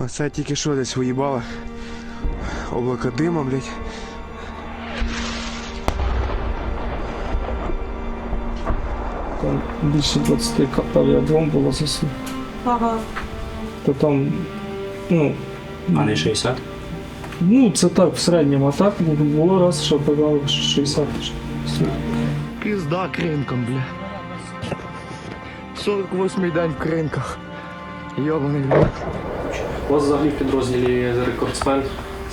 Оце тільки що десь виїбало. Облако дима, блядь. Там більше 20 авіабомб було засунуло. Ага. То там, ну, А не 60? ну це так, в середньому, а так було раз, що подали 60. Пізда кринком, бля. 48-й день в кринках. Йобаний, бля. У вас взагалі в підрозділі рекордсмен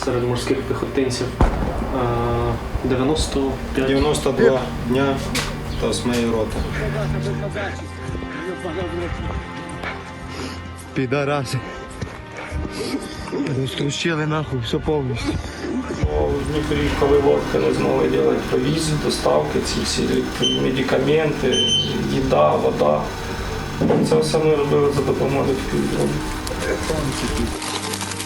серед морських піхотинців. Е, 95. 92 дня то з моєї роти. Підараси. Розтрущили нахуй все повністю. В Дніпрі, коли лодки не змогли робити провізи, доставки, ці всі медикаменти, їда, вода. Це все ми робили за допомогою півдрону.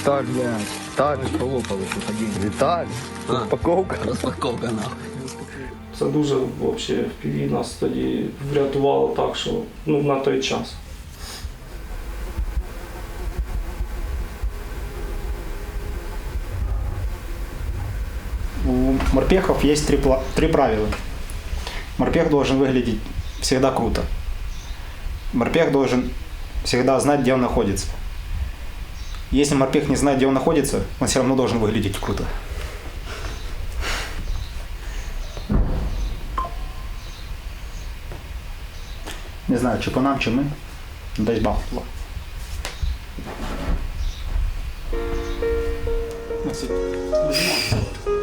Так, блядь. Так, полопали тут один. Віталій. Упаковка. Розпаковка нахуй. Це дуже взагалі FPV нас тоді врятувало так, що ну, на той час. У морпехов есть три, пла- три правила. Морпех должен выглядеть всегда круто. Морпех должен всегда знать, где он находится. Если морпех не знает, где он находится, он все равно должен выглядеть круто. Не знаю, чи по нам, чи ми. Десь бахнуло. Що?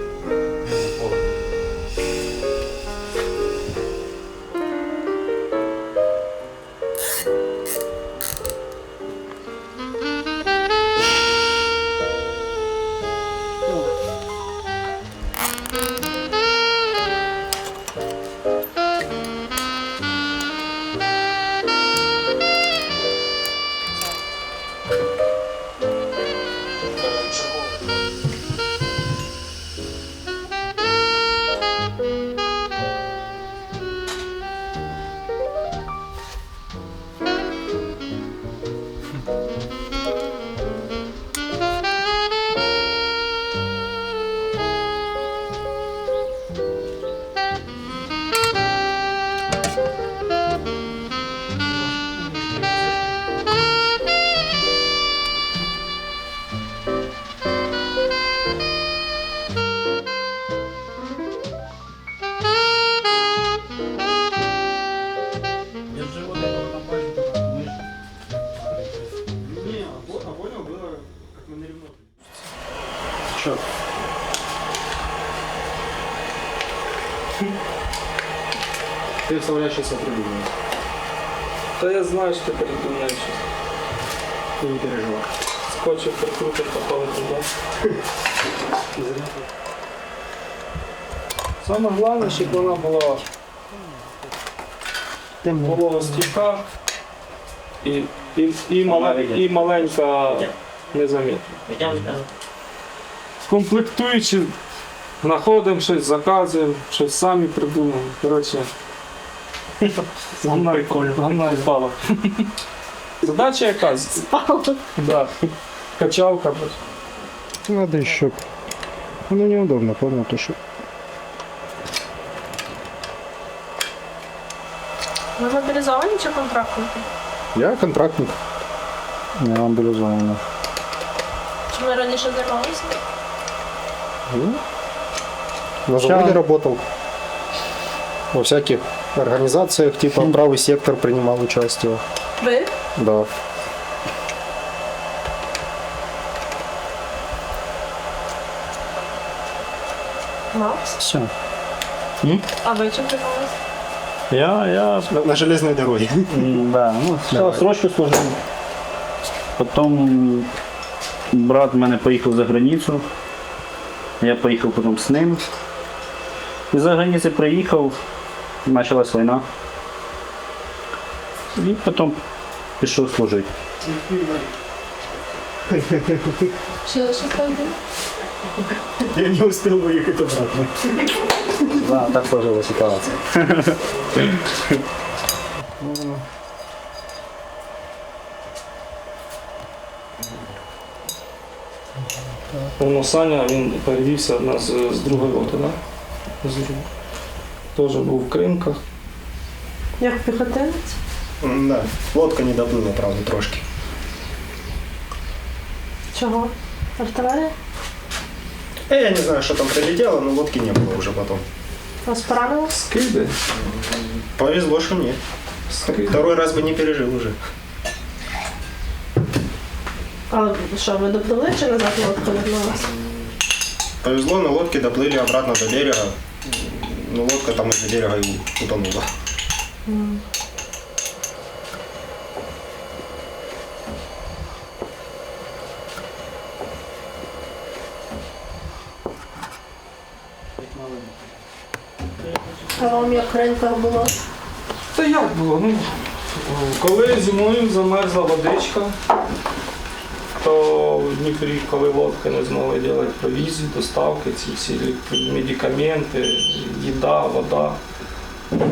Що це придумав. Та я знаю, що ти передумаєш. Ти не переживай. Скотчем прикрутив попали туди. Саме головне, щоб вона була стійка і, і, і, мале, і маленька незамітна. Комплектуючи, знаходимо щось, заказуємо, щось самі придумаємо. Коротше, гамна гамна і пала. Задача якась. Да. Качалка. Надо еще. Ну неудобно, понял, то что. Ви мобілізовані чи контрактники? Я контрактник. Я мобилизованный. Чи ви раніше займалися? На заводе работал. Во всяких организациях, типа правый сектор принимал участие. Ви? Да. Макс? Все. А ви чим займалися? Я, я, На, на железной дороге. м, да, ну, сначала срочку служил. Потом брат в мене поїхав за границю. Я поїхав потім з ним. І за границі приїхав, почалась війна. І потім пішов служити. Лише? Я не успел выехать обратно. Да, так сложилась ситуація. Воно Саня він перевівся нас з, другої роти, да? З другої Теж був в Кримках. Як піхотинець? М, Да. Лодка не доплыла, правда, трошки. Чого? Артилерія? Э, Я не знаю, что там прилетело, но лодки не было уже потом. Вас поранило? Скиди. Повезло, что нет. Скиди. Второй раз бы не пережил уже. Але що, ви доплили чи назад лодка вернулася? Повезло, на лодке доплыли обратно до берега. Но лодка там из-за берега и утонула. А вам як в ринках було? Та як було? Ну, коли зимою замерзла водичка, то в Дніпрі, коли лодки не змогли робити провізію, доставки, ці всі медикаменти, їда, вода.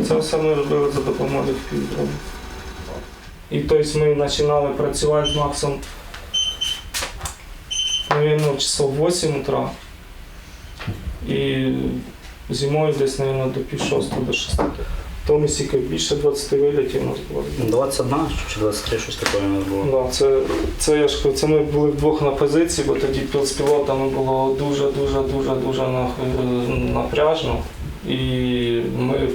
Це все ми робили за допомогою впівдронів. І тобто ми починали працювати з Максом, мабуть, часов 8 утра. І зимою десь, мабуть, до пів шостого, до шести. Стільки більше 20 вилітів у нас було. 21 чи 23, щось таке у нас було. Да, це, це я ж кажу, це ми були вдвох на позиції, бо тоді з пілотами було дуже, дуже, дуже, дуже напряжно. І ми,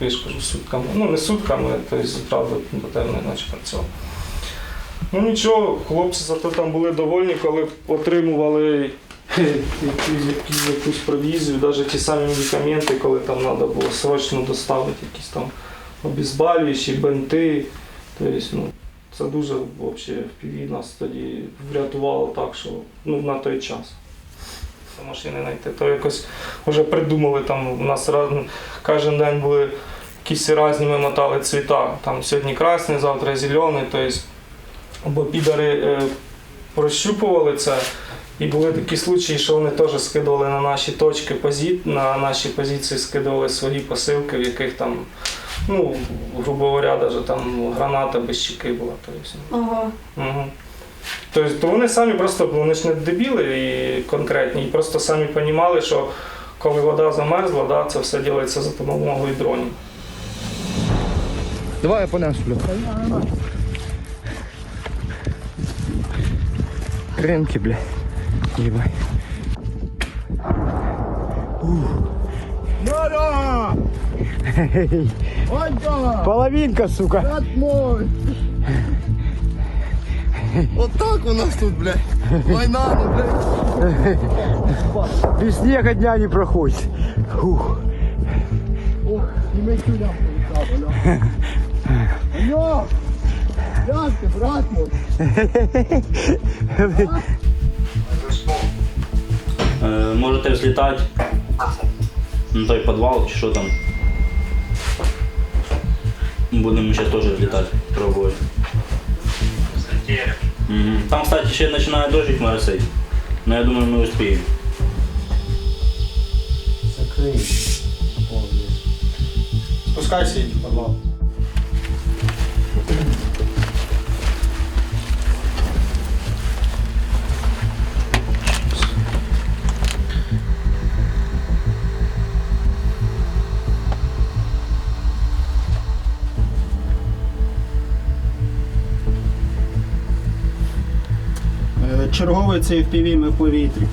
я ж кажу, сутками, ну не сутками, тобто правда до темної ночі працювали. Ну нічого, хлопці зато там були довольні, коли отримували якусь, провізію, навіть ті самі медикаменти, коли там треба було срочно доставити якісь там обізбалюючі, бенти. Тобто, ну, це дуже взагалі впіві нас тоді врятувало так, що ну, на той час. Машини знайти. То якось вже придумали там. У нас раз, кожен день були якісь різні ми мотали цвіта. Там сьогодні красний, завтра зелений. Тобто, бо підари е, прощупували це. І були такі случаї, що вони теж скидували на наші точки позі... на наші позиції, скидували свої посилки, в яких там, ну, грубо говоря, даже там граната без щіки була. Тобто, Ага. Угу. Тобто то вони самі просто, вони ж не дебіли і конкретні, і просто самі розуміли, що коли вода замерзла, да, це все робиться за допомогою дронів. Давай я понесу, бля. Кринки, бля. Ебай. Половинка, сука. Вот так у нас тут, блядь. Война, ну, блядь. Без снега дня не проходит. Фух. И мы сюда бля. Алло! Ти, брат мой? Е, можете злітати на той підвал чи що там. Будемо ще теж злітати, пробувати. Мгм. Там, кстати, ще починає дощик моросити. Ну я думаю, ми успіємо. Спускайся, иди в Черговий цей FPV ми в повітрі.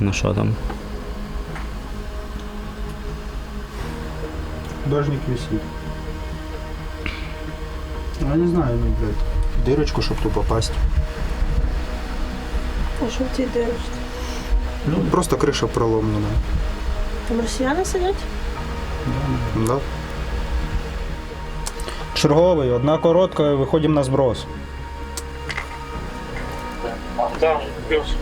Ну що там? Художник висит. Ну, Я не знаю, ну, блядь. Дырочку, чтобы тупо попасть. А що в цій дирочці? Ну, просто крыша проломлена. Там росіяни сидять? Да. Черговий, одна коротка, виходимо на зброс. Так, плюс.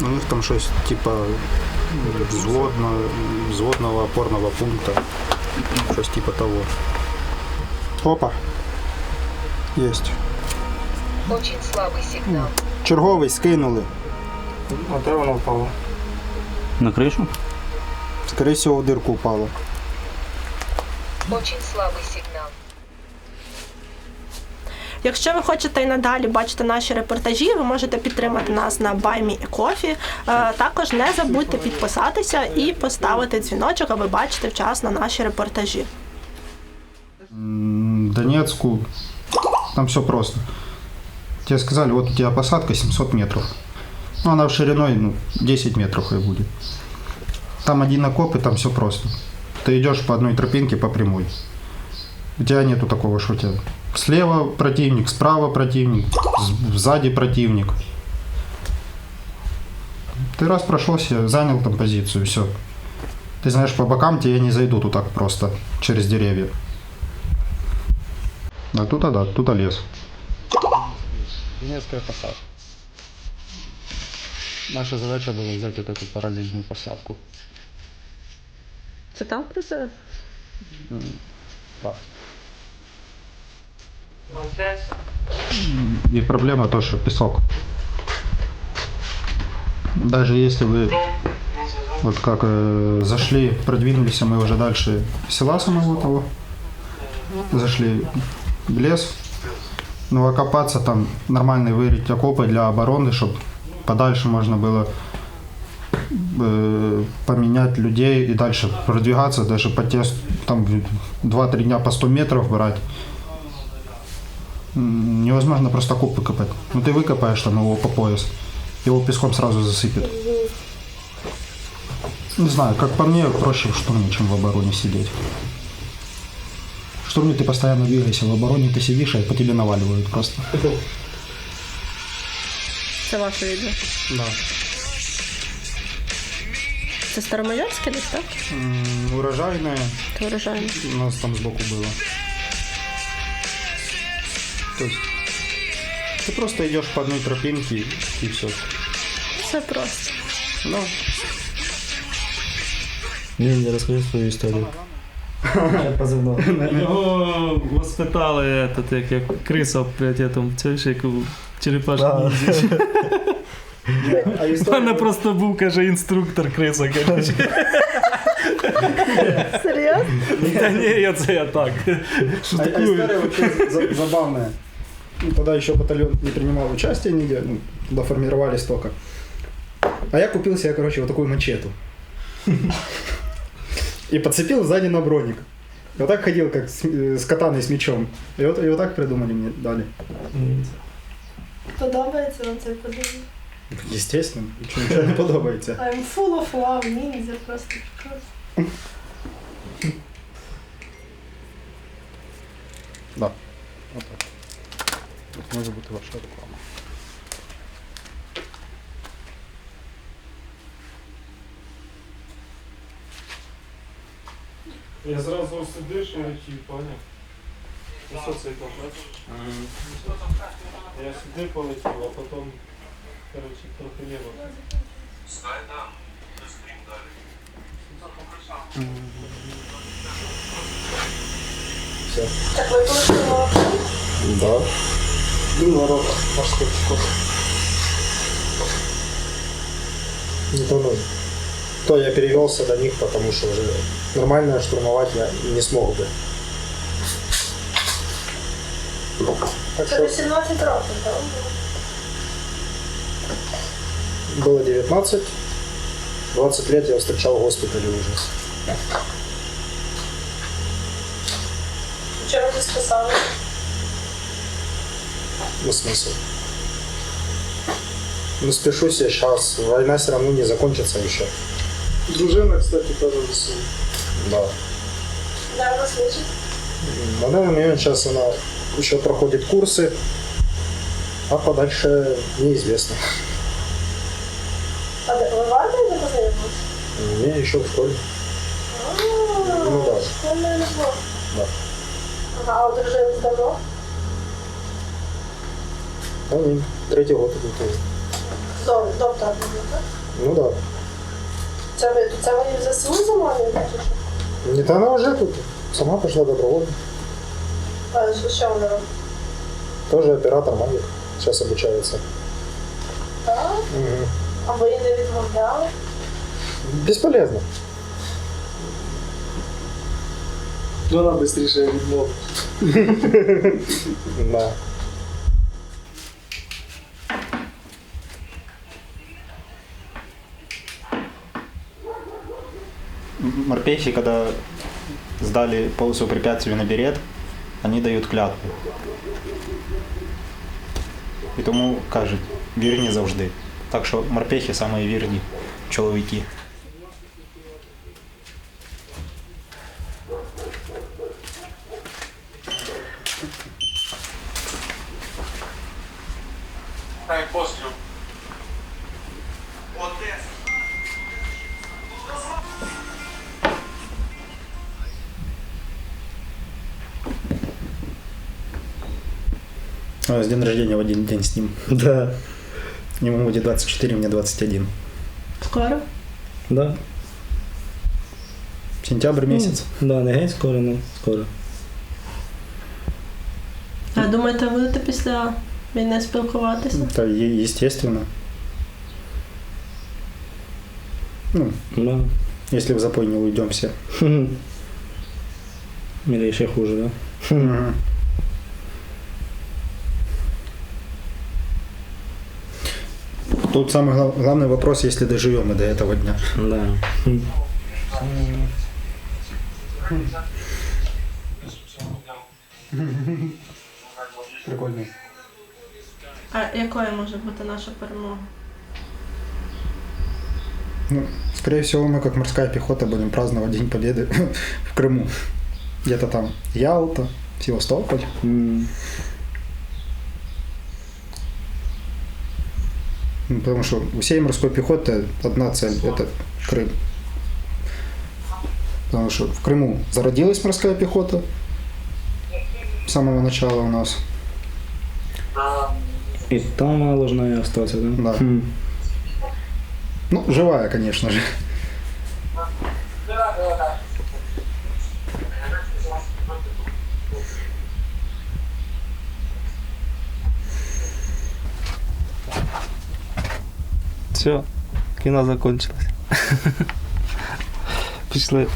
У них там щось типа взводно, взводного опорного пункта. Щось типа того. Опа. Есть. Очень слабый сигнал. Черговий скинули. А де воно впало? На кришу? Скорее всего, в дырку упало. Очень слабый сигнал. Якщо ви хочете і надалі бачити наші репортажі, ви можете підтримати нас на BuyMeACoffee. Е, Також не забудьте підписатися і поставити дзвіночок, аби бачити вчасно наші репортажі. М, Донецку, там все просто. Тебе сказали, вот у тебя посадка 700 метров. Ну, она в шириной ну, 10 метров и будет. Там один окоп, и там все просто. Ты идешь по одной тропинке по прямой. У тебя нету такого, что у тебя слева противник, справа противник, сзади противник. Ты раз прошелся, занял там позицию, все. Ты знаешь, по бокам тебе не зайдут вот так просто через деревья. А тут, да, тут лес. Немецкая посадка. Наша задача была взять вот эту параллельную посадку. Це там про це? И проблема то, что песок. Даже если вы вот как э, зашли, продвинулись, а мы уже дальше села самого того, зашли в лес, ну окопаться там, нормально вырыть окопы для обороны, чтобы подальше можно было поменять людей и дальше продвигаться, даже по те, с- там 2-3 дня по 100 метров брать. Невозможно просто окоп выкопать. Ну ты выкопаешь там его по пояс, его песком сразу засыпет. Не знаю, как по мне, проще в штурме, чем в обороне сидеть. В штурме ты постоянно двигаешься, в обороне ты сидишь, а по тебе наваливают просто. Це ваше відео. Да. Це Старомайорське десь, так? Урожайное Це вражає. у нас там сбоку было. То есть ты просто идешь по одной тропинке и все. Все просто. Ну, Не, расскажи свою историю. Його воспитали, этот, як, як криса в п'ятому, це ж як у черепашку. А мене просто був, каже, інструктор криса, коротше. Серйозно? Та ні, я це я так. А Шуткую. история вообще за- забавная. Ну, Тогда еще батальон не принимал участие нигде, ну, туда формировались только. А я купил себе, короче, вот такую мачету. И подцепил сзади на броник. И вот так ходил, как с, э, с катаной, с мечом. И вот, и вот так придумали мне, дали. Подобається вам цей подобається? Естественно, ничего не подобається. I'm full of love, ніндзя просто прекрасно. да. Вот так. От може бути ваша реклама. Я зразу сидиш і поняв? Ось цей там, бачиш? Я сюди полетів, а потім, коротше, трохи небо. Так ви полетіли Да. Ну, народ, морской скот. Не то ну, То я перевелся до них, потому что уже нормально штурмовать я не смог бы. Це что 18 років, так? было 19, 20 лет я встречал в госпитале уже. Чого ви списали? Ну, смысл. Ну, спешусь я сейчас. Война все равно не закончится еще. Дружина, кстати, тоже в Да. Де вас лежить? На данный момент сейчас она еще проходит курсы, а подальше неизвестно. А де ви в армії не познайомилися? Не, еще в школе. Ну да. Школьна любов. Да. Ага, а одружились давно? А, не, третий год идет. До, до вторгнення, так? Ну да. Це ви, це ви в ЗСУ замовили? чи що? Не то она уже тут. Сама пошла добровольно. А що- що вона робить? Тоже оператор магик. Сейчас обучается. Так? Мгм. А ви не відмовляли? Бесполезно. Вона быстріше відмов. Да. М- Морпехи, когда сдали полосу препятствий на берет, они дают клятву. І тому кажуть, вірні завжди. Так що морпехи самі вірні чоловіки. А, с день рождения в один день с ним. Да. Ему будет 24, мне 21. Скоро? Да. Сентябрь месяц. Да, не геть скоро, ну скоро. А думаєте, будете після війни спілкуватися? Это е- естественно. Ну, Да. если в запой не уйдем все. Или ще хуже, да? Мгм. Тут самый глав- главный вопрос, если доживем мы до этого дня. Да. Прикольно. А якою може бути наша перемога? Ну, скорее всего, мы как морская пехота будем праздновать День Победы в Крыму. Где-то там Ялта, Севастополь. Потому что у всей морской пехоты одна цель – это Крым. Потому что в Крыму зародилась морская пехота с самого начала у нас. И там она должна и остаться, да? Да. Хм. Ну, живая, конечно же. Все, кіно закончилось. Пішли.